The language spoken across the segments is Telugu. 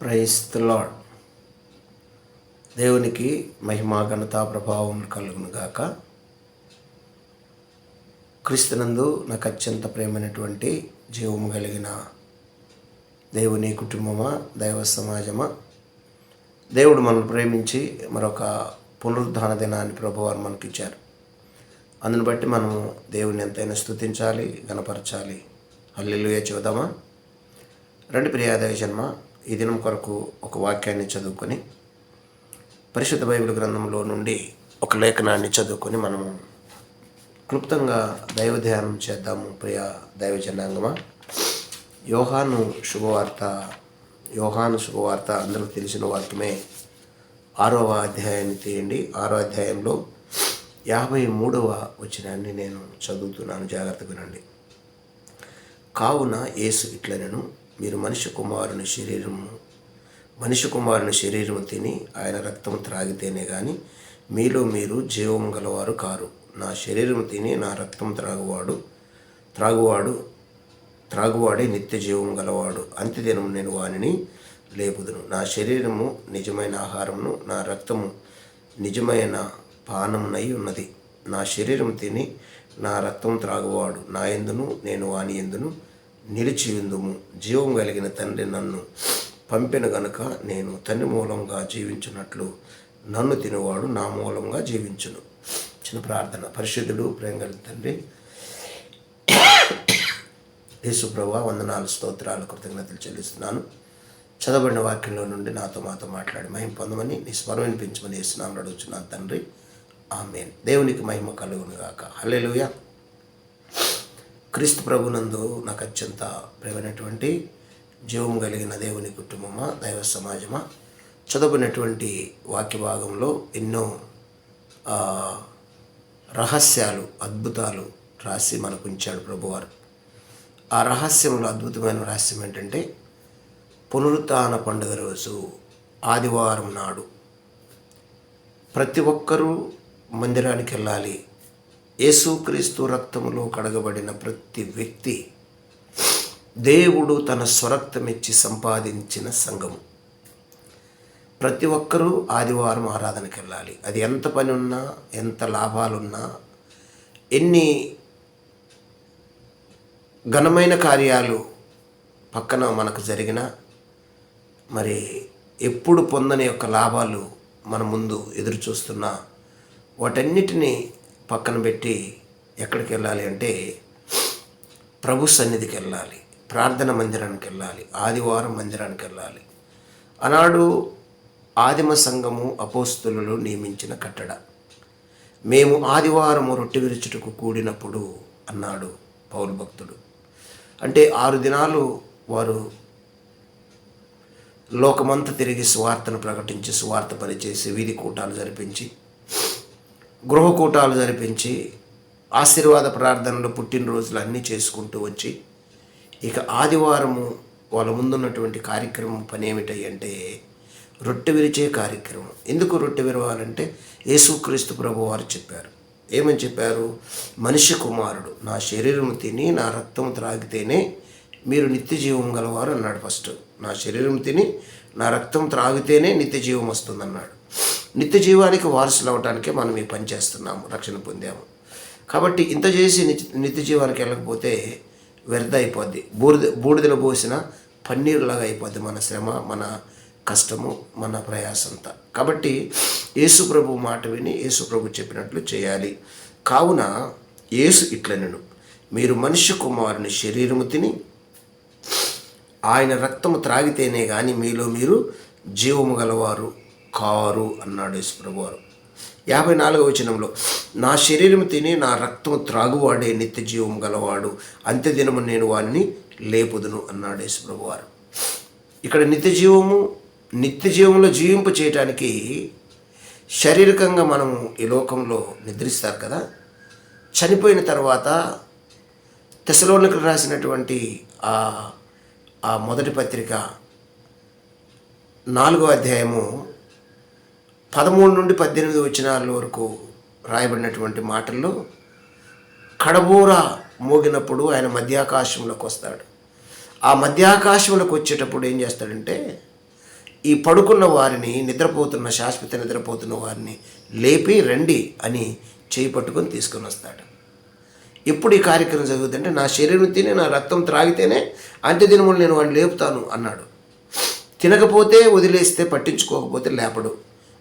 ప్రైస్ దేవునికి మహిమా ఘనత ప్రభావం కలుగును గాక. క్రీస్తునందు నాకు అత్యంత ప్రేమైనటువంటి జీవము కలిగిన దేవుని కుటుంబమా దైవ సమాజమా? దేవుడు మనల్ని ప్రేమించి మరొక పునరుద్ధాన దినాన్ని ప్రభువారు మనకిచ్చారు. అందుని బట్టి మనము దేవుని ఎంతైనా స్తుతించాలి గనపరచాలి హల్లెలూయా చూద్దామా? రండి ప్రియాదయ జన్మ. ఈ దినం కొరకు ఒక వాక్యాన్ని చదువుకొని పరిశుద్ధ బైబిల్ గ్రంథంలో నుండి ఒక లేఖనాన్ని చదువుకొని మనము క్లుప్తంగా దైవ ధ్యానం చేద్దాము ప్రియ దైవ జనాంగమా. యోహాను శుభవార్త యోహాను శుభవార్త అందరూ తెలిసిన వాక్యమే ఆరవ అధ్యాయాన్ని తీయండి. ఆరో అధ్యాయంలో యాభై మూడవ వచనాన్ని నేను చదువుతున్నాను. జాగ్రత్తగా వినండి. కావున యేసు ఇట్లనను మీరు మనిషి కుమారుని శరీరము మనిషి కుమారుని శరీరము తిని ఆయన రక్తం త్రాగితేనే కానీ మీలో మీరు జీవం గలవారు కారు. నా శరీరం తిని నా రక్తం త్రాగువాడు త్రాగువాడు త్రాగువాడే నిత్య జీవం గలవాడు. అంత్యదినం నేను వానిని లేపుదును. నా శరీరము నిజమైన ఆహారమును నా రక్తము నిజమైన పానమునై ఉన్నది. నా శరీరం తిని నా రక్తం త్రాగువాడు. నా ఎందును నేను వాని ఎందును నిలిచి ఉందుము జీవం కలిగిన తండ్రి నన్ను పంపిన గనుక నేను తండ్రి మూలంగా జీవించినట్లు నన్ను తినేవాడు నా మూలంగా జీవించును. చిన్న ప్రార్థన. పరిశుద్ధుడు ప్రేమ కలిగిన తండ్రి యేసుప్రభ వందనాలు స్తోత్రాలు కృతజ్ఞతలు చెల్లిస్తున్నాను. చదవబడిన వాక్యంలో నుండి నాతో మాతో మాట్లాడి మహిమ పొందమని నీ స్వరం వినిపించమని వేస్తున్నాను అడుగుతున్నాను తండ్రి. ఆమెన్. దేవునికి మహిమ కలుగును గాక. హల్లెలూయా. క్రీస్తు ప్రభునందు నాకు అత్యంత ప్రేమైనటువంటి జీవం కలిగిన దేవుని కుటుంబమా దైవ సమాజమా? చదవబడినటువంటి వాక్య భాగంలో ఎన్నో రహస్యాలు అద్భుతాలు రాసి మనకు ఉంచాడు ప్రభువారు. ఆ రహస్యంలో అద్భుతమైన రహస్యం ఏంటంటే పునరుత్న పండుగ రోజు ఆదివారం నాడు ప్రతి ఒక్కరూ మందిరానికి వెళ్ళాలి. యేసుక్రీస్తు రక్తములో కడగబడిన ప్రతి వ్యక్తి దేవుడు తన స్వరక్తమిచ్చి సంపాదించిన సంఘము. ప్రతి ఒక్కరూ ఆదివారం ఆరాధనకి వెళ్ళాలి. అది ఎంత పని ఉన్నా ఎంత లాభాలున్నా ఎన్ని ఘనమైన కార్యాలు పక్కన మనకు జరిగిన మరి ఎప్పుడు పొందని యొక్క లాభాలు మన ముందు ఎదురు చూస్తున్నా వాటన్నిటినీ పక్కన పెట్టి ఎక్కడికి వెళ్ళాలి అంటే ప్రభు సన్నిధికి వెళ్ళాలి. ప్రార్థన మందిరానికి వెళ్ళాలి. ఆదివారం మందిరానికి వెళ్ళాలి. ఆనాడు ఆదిమ సంఘము అపోస్తులు నియమించిన కట్టడ. మేము ఆదివారము రొట్టె విరుచుటకు కూడినప్పుడు అన్నాడు పౌరు భక్తుడు. అంటే ఆరు దినాలు వారు లోకమంతా తిరిగి సువార్తను ప్రకటించి సువార్త పనిచేసి వీధి కూటాలు జరిపించి గృహకూటాలు జరిపించి ఆశీర్వాద ప్రార్థనలు పుట్టినరోజులు అన్నీ చేసుకుంటూ వచ్చి ఇక ఆదివారము వాళ్ళ ముందున్నటువంటి కార్యక్రమం పని ఏమిటి అంటే రొట్టె విరిచే కార్యక్రమం. ఎందుకు రొట్టె విరవాలంటే యేసుక్రీస్తు ప్రభు వారు చెప్పారు. ఏమని చెప్పారు? మనిషి కుమారుడు నా శరీరము తిని నా రక్తం త్రాగితేనే మీరు నిత్య జీవం గలవారు అన్నాడు ఫస్ట్. నా శరీరం తిని నా రక్తం త్రాగితేనే నిత్య జీవం వస్తుందన్నాడు. నిత్య జీవానికి వారసులు అవటానికే మనం ఈ పని చేస్తున్నాము రక్షణ పొందాము. కాబట్టి ఇంత చేసి నిత్య జీవానికి వెళ్ళకపోతే వ్యర్థ అయిపోద్ది. బూడిద బూడిదలు పోసిన పన్నీరులాగా అయిపోద్ది మన శ్రమ మన కష్టము మన ప్రయాసంతా. కాబట్టి యేసు ప్రభు మాట విని యేసు ప్రభు చెప్పినట్లు చేయాలి. కావున యేసు ఇట్లనను. మీరు మనిషి కుమారుని శరీరము తిని ఆయన రక్తము త్రాగితేనే కానీ మీలో మీరు జీవము గలవారు. కారు అన్నాడు యేసుప్రభువారు యాభై నాలుగవ వచనంలో నా శరీరం తిని నా రక్తం త్రాగువాడే నిత్య జీవం గలవాడు అంత్యదినము నేను వాడిని లేపుదును అన్నాడు యేసుప్రభువారు ఇక్కడ నిత్య జీవము నిత్య జీవంలో జీవింప చేయటానికి శారీరకంగా మనము ఈ లోకంలో నిద్రిస్తారు కదా. చనిపోయిన తర్వాత తెసలోనికి రాసినటువంటి ఆ ఆ మొదటి పత్రిక నాలుగో అధ్యాయము పదమూడు నుండి పద్దెనిమిది వచనాల వరకు రాయబడినటువంటి మాటల్లో కడబూర మోగినప్పుడు ఆయన మధ్యాకాశంలోకి వస్తాడు. ఆ మధ్యాకాశంలోకి వచ్చేటప్పుడు ఏం చేస్తాడంటే ఈ పడుకున్న వారిని నిద్రపోతున్న శాశ్వత నిద్రపోతున్న వారిని లేపి రండి అని చేయి పట్టుకొని తీసుకొని వస్తాడు. ఎప్పుడు ఈ కార్యక్రమం జరుగుతుందంటే నా శరీరం తిని నా రక్తం త్రాగితేనే అంత్యదినములు నేను వాడిని లేపుతాను అన్నాడు. తినకపోతే వదిలేస్తే పట్టించుకోకపోతే లేపడు.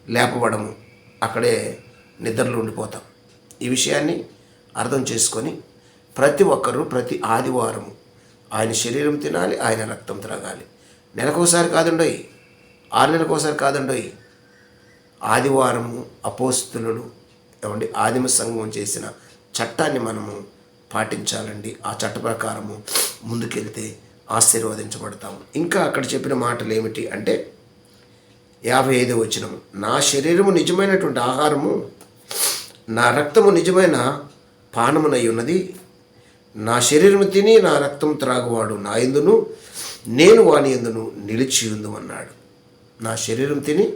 లేపబడము. అక్కడే నిద్రలో ఉండిపోతాం. ఈ విషయాన్ని అర్థం చేసుకొని ప్రతి ఒక్కరూ ప్రతి ఆదివారము ఆయన శరీరం తినాలి ఆయన రక్తం త్రాగాలి. నెలకోసారి కాదండోయ్. ఆరు నెలకోసారి కాదండోయ్. ఆదివారము అపోస్తులు ఏమండి ఆదిమ సంఘం చేసిన చట్టాన్ని మనము పాటించాలండి. ఆ చట్ట ప్రకారము ముందుకెళ్తే ఆశీర్వదించబడతాము. ఇంకా అక్కడ చెప్పిన మాటలు ఏమిటి అంటే యాభై ఐదో వచనము. నా శరీరము నిజమైనటువంటి ఆహారము నా రక్తము నిజమైన పానమునై ఉన్నది. నా శరీరము తిని నా రక్తం త్రాగువాడు నా ఎందును నేను వాని ఎందును నిలిచి ఉందు అన్నాడు. నా శరీరం తిని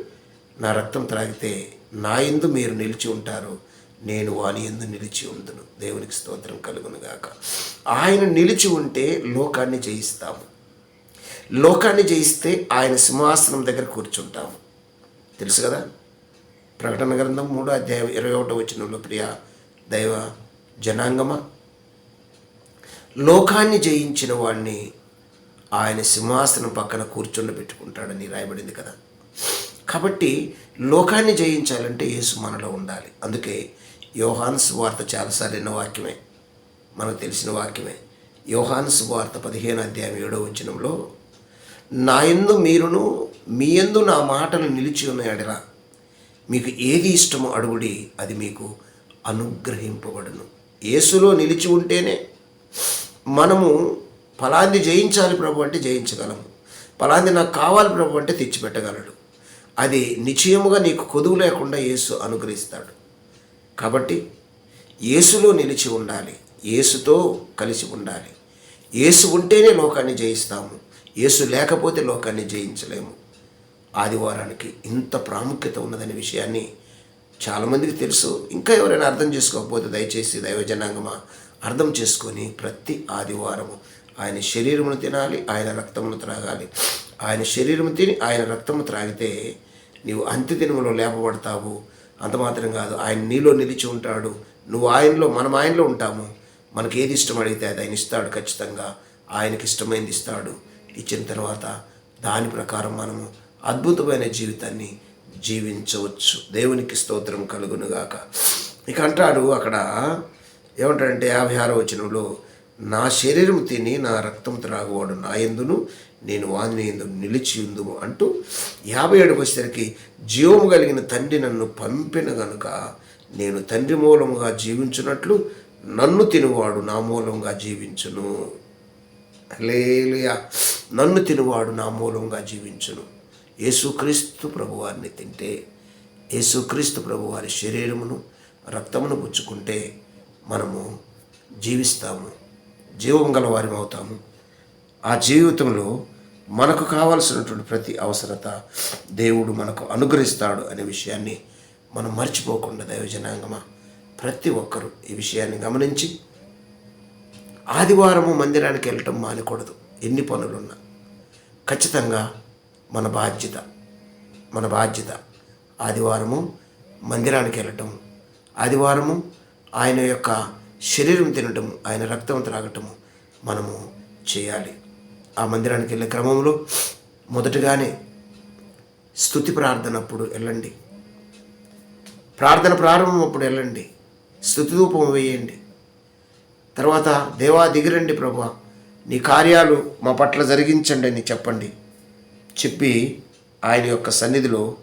నా రక్తం త్రాగితే నా ఎందు మీరు నిలిచి ఉంటారు. నేను వాని ఎందు నిలిచి ఉందును. దేవునికి స్తోత్రం కలుగును గాక ఆయన నిలిచి ఉంటే లోకాన్ని జయిస్తాము. లోకాన్ని జయిస్తే ఆయన సింహాసనం దగ్గర కూర్చుంటాము తెలుసు కదా? ప్రకటన గ్రంథం మూడో అధ్యాయం ఇరవై ఒకటో వచ్చినంలో ప్రియ దైవ జనాంగమా? లోకాన్ని జయించిన వాడిని ఆయన సింహాసనం పక్కన కూర్చుండబెట్టుకుంటాడని రాయబడింది కదా. కాబట్టి లోకాన్ని జయించాలంటే యేసు మనలో ఉండాలి. అందుకే యోహాన్స్ వార్త చాలాసార్లు అయిన వాక్యమే. మనకు తెలిసిన వాక్యమే. యోహాన్స్ వార్త పదిహేను అధ్యాయం ఏడో వచనంలో నా యందు మీరును మీ యందు నా మాటలు నిలిచి ఉన్నాయడరా మీకు ఏది ఇష్టమో అడుగుడి అది మీకు అనుగ్రహింపబడును. యేసులో నిలిచి ఉంటేనే మనము ఫలాంది జయించాలి ప్రభు అంటే జయించగలము. ఫలాంది నాకు కావాలి ప్రభు అంటే తెచ్చిపెట్టగలడు. అది నిశ్చయముగా నీకు కొదువు లేకుండా యేసు అనుగ్రహిస్తాడు. కాబట్టి యేసులో నిలిచి ఉండాలి. యేసుతో కలిసి ఉండాలి. యేసు ఉంటేనే లోకాన్ని జయిస్తాము. యేసు లేకపోతే లోకాన్ని జయించలేము. ఆదివారానికి ఇంత ప్రాముఖ్యత ఉన్నదనే విషయాన్ని చాలామందికి తెలుసు. ఇంకా ఎవరైనా అర్థం చేసుకోకపోతే దయచేసి దైవజనాంగమా అర్థం చేసుకొని ప్రతి ఆదివారము ఆయన శరీరమును తినాలి ఆయన రక్తమును త్రాగాలి. ఆయన శరీరము తిని ఆయన రక్తము త్రాగితే నీవు అంత్యదినములో లేపబడతావు. అంత మాత్రం కాదు ఆయన నీలో నిలిచి ఉంటాడు. నువ్వు ఆయనలో మనం ఆయనలో ఉంటాము. మనకి ఏది ఇష్టం అడిగితే అది ఆయన ఇస్తాడు ఖచ్చితంగా. ఆయనకి ఇష్టమైంది ఇస్తాడు. ఇచ్చిన తర్వాత దాని ప్రకారం మనము అద్భుతమైన జీవితాన్ని జీవించవచ్చు. దేవునికి స్తోత్రం కలుగునుగాక. ఇక అంటాడు అక్కడ ఏమంటాడంటే యాభై ఆరో వచనంలో నా శరీరం తిని నా రక్తం త్రాగువాడు నా ఎందును నేను వాని ఎందు నిలిచి ఉందుము అంటూ యాభై ఏడుకు వచ్చేసరికి జీవము కలిగిన తండ్రి నన్ను పంపిన గనుక నేను తండ్రి మూలముగా జీవించున్నట్లు నన్ను తినువాడు నా మూలంగా జీవించును. లేలుయా నన్ను తినువాడు నా మూలంగా జీవించును. యేసుక్రీస్తు ప్రభువారిని తింటే యేసుక్రీస్తు ప్రభువారి శరీరమును రక్తమును పుచ్చుకుంటే మనము జీవిస్తాము జీవం గలవారం అవుతాము. ఆ జీవితంలో మనకు కావలసినటువంటి ప్రతి అవసరత దేవుడు మనకు అనుగ్రహిస్తాడు అనే విషయాన్ని మనం మర్చిపోకుండా దైవజనాంగమా ప్రతి ఒక్కరూ ఈ విషయాన్ని గమనించి ఆదివారము మందిరానికి వెళ్ళటం మానకూడదు. ఎన్ని పనులున్నా. ఖచ్చితంగా మన బాధ్యత మన బాధ్యత ఆదివారము మందిరానికి వెళ్ళటం ఆదివారము ఆయన యొక్క శరీరం తినటం ఆయన రక్తం త్రాగటము మనము చేయాలి. ఆ మందిరానికి వెళ్ళే క్రమంలో మొదటగానే స్థుతి ప్రార్థన అప్పుడు వెళ్ళండి. ప్రార్థన ప్రారంభం అప్పుడు వెళ్ళండి. స్థుతి రూపం వేయండి. తర్వాత దేవా దిగిరండి ప్రభా నీ కార్యాలు మా పట్ల జరిగించండి అని చెప్పండి. చెప్పి ఆయన యొక్క సన్నిధిలో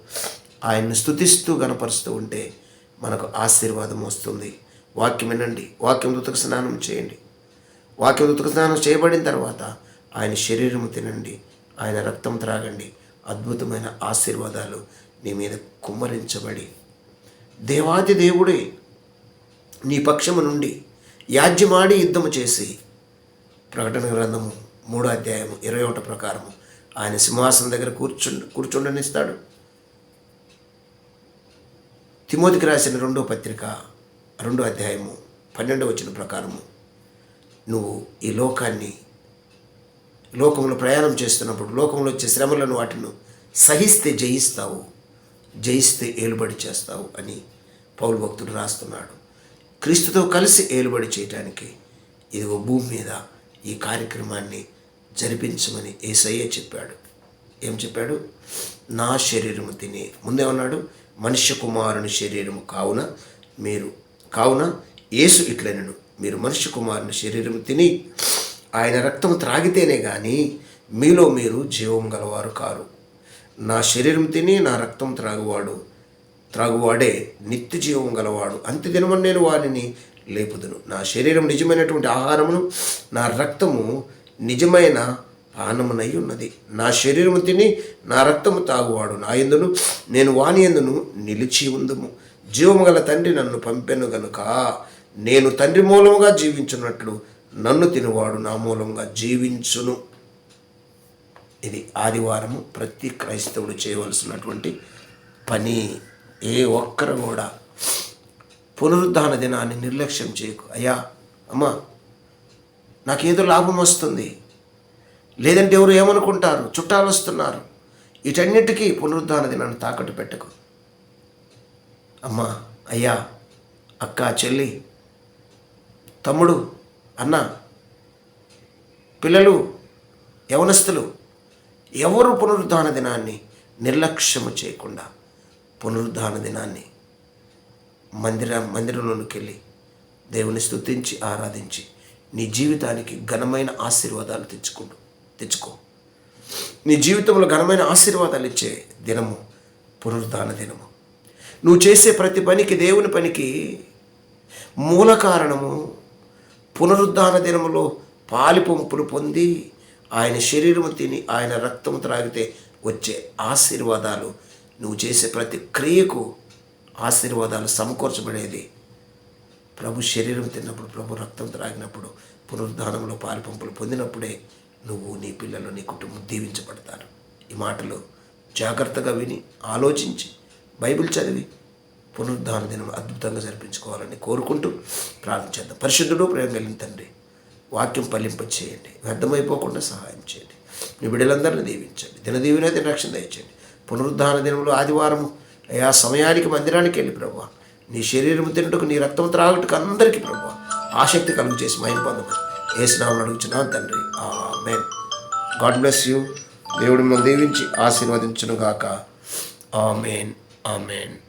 ఆయన్ని స్థుతిస్తూ గనపరుస్తూ ఉంటే మనకు ఆశీర్వాదం వస్తుంది. వాక్యం వినండి వాక్యం ఉతక స్నానం చేయండి. వాక్యం ఉతక స్నానం చేయబడిన తర్వాత ఆయన శరీరము తినండి ఆయన రక్తం త్రాగండి. అద్భుతమైన ఆశీర్వాదాలు నీ మీద కుమ్మరించబడి దేవాది దేవుడే నీ పక్షము నుండి యాజ్యమాడి యుద్ధము చేసి ప్రకటన గ్రంథము మూడో అధ్యాయము ఇరవై ఒకటి ప్రకారము ఆయన సింహాసనం దగ్గర కూర్చు కూర్చుండనిస్తాడు. తిమోతికి రాసిన రెండో పత్రిక రెండో అధ్యాయము పన్నెండో వచ్చిన ప్రకారము నువ్వు ఈ లోకాన్ని లోకంలో ప్రయాణం చేస్తున్నప్పుడు లోకంలో వచ్చే శ్రమలను వాటిని సహిస్తే జయిస్తావు జయిస్తే ఏలుబడి చేస్తావు అని పౌరు భక్తుడు రాస్తున్నాడు. క్రీస్తుతో కలిసి ఏలుబడి చేయటానికి ఇదిగో భూమి మీద ఈ కార్యక్రమాన్ని జరిపించమని ఏసయ్య చెప్పాడు. ఏం చెప్పాడు? నా శరీరము తిని. ముందేమన్నాడు? మనుష్య కుమారుని శరీరము కావున మీరు కావున యేసు ఇట్లనను. మీరు మనుష్య కుమారుని శరీరము తిని ఆయన రక్తము త్రాగితేనే కానీ మీలో మీరు జీవం గలవారు కారు. నా శరీరం తిని నా రక్తం త్రాగువాడు త్రాగువాడే నిత్య జీవం గలవాడు. అంత్యదినమని నేను వారిని లేపుదును. నా శరీరం నిజమైనటువంటి ఆహారమును నా రక్తము నిజమైన పానమునై ఉన్నది. నా శరీరము తిని నా రక్తము తాగువాడు. నా ఎందును నేను వాని ఎందును నిలిచి ఉందుము. జీవము గల తండ్రి నన్ను పంపెను గనుక నేను తండ్రి మూలముగా జీవించున్నట్లు నన్ను తినువాడు నా మూలంగా జీవించును. ఇది ఆదివారము ప్రతి క్రైస్తవుడు చేయవలసినటువంటి పని. ఏ ఒక్కరు కూడా పునరుద్ధాన దినాన్ని నిర్లక్ష్యం చేయకు. అయ్యా అమ్మా నాకేదో లాభం వస్తుంది. లేదంటే ఎవరు ఏమనుకుంటారు? చుట్టాలు వస్తున్నారు. వీటన్నిటికీ పునరుద్ధాన దినాన్ని తాకట్టు పెట్టకు. అమ్మా అయ్యా అక్క చెల్లి తమ్ముడు అన్న పిల్లలు యవనస్తులు ఎవరు పునరుద్ధాన దినాన్ని నిర్లక్ష్యము చేయకుండా పునరుద్ధాన దినాన్ని మందిర మందిరంలోనికి వెళ్ళి దేవుని స్థుతించి ఆరాధించి నీ జీవితానికి ఘనమైన ఆశీర్వాదాలు తెచ్చుకుంటూ తెచ్చుకో. నీ జీవితంలో ఘనమైన ఆశీర్వాదాలు ఇచ్చే దినము పునరుద్ధాన దినము. నువ్వు చేసే ప్రతి పనికి దేవుని పనికి మూల కారణము పునరుద్ధాన దినములో పాలిపంపులు పొంది ఆయన శరీరము తిని ఆయన రక్తము త్రాగితే వచ్చే ఆశీర్వాదాలు నువ్వు చేసే ప్రతి క్రియకు ఆశీర్వాదాలు సమకూర్చబడేది. ప్రభు శరీరం తిన్నప్పుడు ప్రభు రక్తం త్రాగినప్పుడు పునరుద్ధానంలో పాలిపంపులు పొందినప్పుడే నువ్వు నీ పిల్లలు నీ కుటుంబం దీవించబడతారు. ఈ మాటలు జాగ్రత్తగా విని ఆలోచించి బైబిల్ చదివి పునరుద్ధాన దినం అద్భుతంగా జరిపించుకోవాలని కోరుకుంటూ ప్రార్థించేద్దాం పరిశుద్ధుడు ప్రేమ కలిగిన తండ్రి వాక్యం పలింప చేయండి వ్యర్థమైపోకుండా సహాయం చేయండి. మీ బిడ్డలందరినీ దీవించండి. దినదీవినైతే దిన రక్షణ దయచేయండి. పునరుద్ధాన దినములు ఆదివారము. అయా సమయానికి మందిరానికి వెళ్ళి ప్రభు నీ శరీరం తింటుకు నీ రక్తం త్రాగుటకు అందరికీ ప్రభు ఆసక్తి కలుగు చేసి మహిమ పొందమని ఏసునామని అడుగుతున్నాను తండ్రి. May God bless you. దేవుడు మిమ్మల్ని దీవించి ఆశీర్వదించునుగాక. ఆమెన్. ఆమెన్.